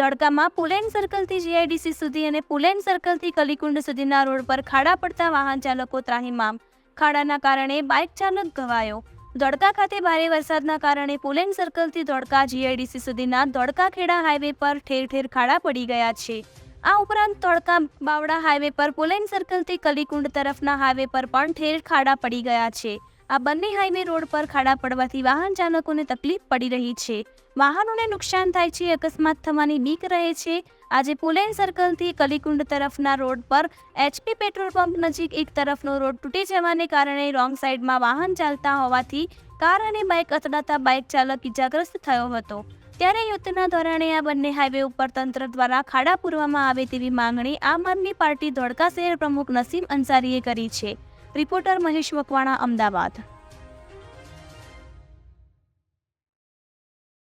ધોળકામાં પુલેન સર્કલથી GIDC સુધી અને પુલેન સર્કલથી કલીકુંડ સુધીના રોડ પર ખાડા પડતા વાહન ચાલકો ત્રાહીમામ. ખાડાના કારણે બાઇક ચાલક ઘવાયો. ધોળકા ખાતે ભારે વરસાદના કારણે પુલેન સર્કલથી ધોળકા જીઆઈડીસી સુધીના ધોળકા ખેડા હાઈવે પર ઠેર ઠેર ખાડા પડી ગયા છે. આ ઉપરાંત ધોળકા બાવડા હાઈવે પર પુલેન સર્કલથી કલીકુંડ તરફના હાઈવે પર પણ ઠેર ખાડા પડી ગયા છે. આ બંને હાઈવે રોડ પર ખાડા પડવાથી વાહન ચાલકોને તકલીફ પડી રહી છે. વાહનોને નુકસાન થાય છે, અકસ્માત થવાની બીક રહે છે. આજે પુલેન સર્કલથી કલીકુંડ તરફના રોડ પર એચપી પેટ્રોલ પંપ નજીક એક તરફનો રોડ તૂટી જવાને કારણે રોંગ સાઈડમાં વાહન ચાલતા હોવાથી કાર અને બાઇક અથડાતા બાઇક ચાલક ઇજાગ્રસ્ત થયો હતો. ત્યારે યુદ્ધના ધોરણે આ બંને હાઈવે ઉપર તંત્ર દ્વારા ખાડા પૂરવામાં આવે તેવી માંગણી આમ આદમી પાર્ટી ધોળકા શહેર પ્રમુખ નસીમ અંસારીએ કરી છે. રિપોર્ટર મહેશ મકવાણા અમદાવાદ.